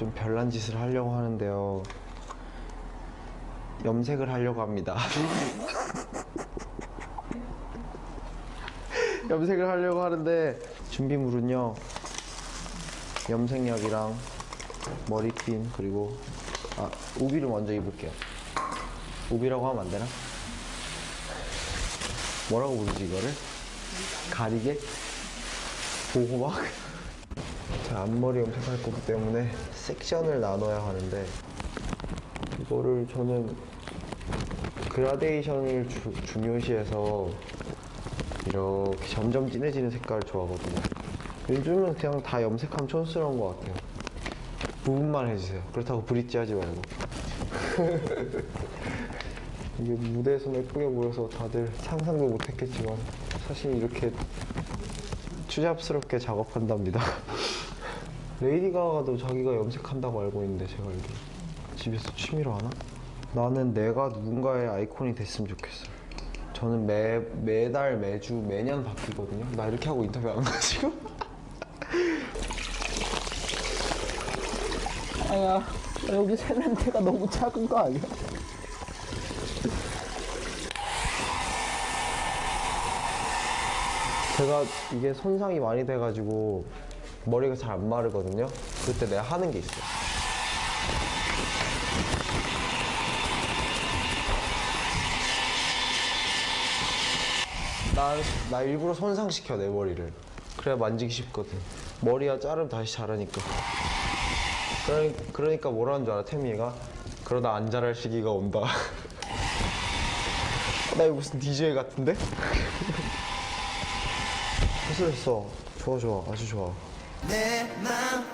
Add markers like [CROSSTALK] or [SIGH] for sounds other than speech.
좀 별난 짓을 하려고 하는데요. 염색을 하려고 합니다. [LAUGHS] 염색을 하려고 하는데 준비물은요. 염색약이랑 머리핀 그리고 아 우비를 먼저 입을게요. 우비라고 하면 안 되나? 뭐라고 부르지 이거를? 가리개? 보호막? 제가 앞머리 염색할 거기 때문에 섹션을 나눠야 하는데 이거를 저는 그라데이션을 주- 중요시해서 이렇게 점점 진해지는 색깔을 좋아하거든요. 요즘은 그냥 다 염색하면 촌스러운 것 같아요. 부분만 해주세요. 그렇다고 브릿지 하지 말고. [LAUGHS] 이게 무대에서 예쁘게 보여서 다들 상상도 못했겠지만 사실 이렇게 추잡스럽게 작업한답니다. [LAUGHS] 레이디 가가도 자기가 염색한다고 알고 있는데 제가 알기로 집에서 취미로 하나? 나는 내가 누군가의 아이콘이 됐으면 좋겠어요. 저는 매, 매달, 매주, 매년 바뀌거든요. 나 이렇게 하고 인터뷰 안 가지고. [LAUGHS] 아야 여기 세면대가 너무 작은 거 아니야? 제가 이게 손상이 많이 돼가지고 머리가 잘 안 마르거든요. 그때 내가 하는 게 있어요. 나, 나 일부러 손상시켜, 내 머리를. 그래야 만지기 쉽거든. 머리야 자르면 다시 자라니까. 그러니, 그러니까 뭐라는 줄 알아, 태미가? 그러다 안 자랄 시기가 온다. [LAUGHS] 나 이거 무슨 DJ 같은데? [LAUGHS] 됐어 됐어 좋아 좋아 아주 좋아 내맘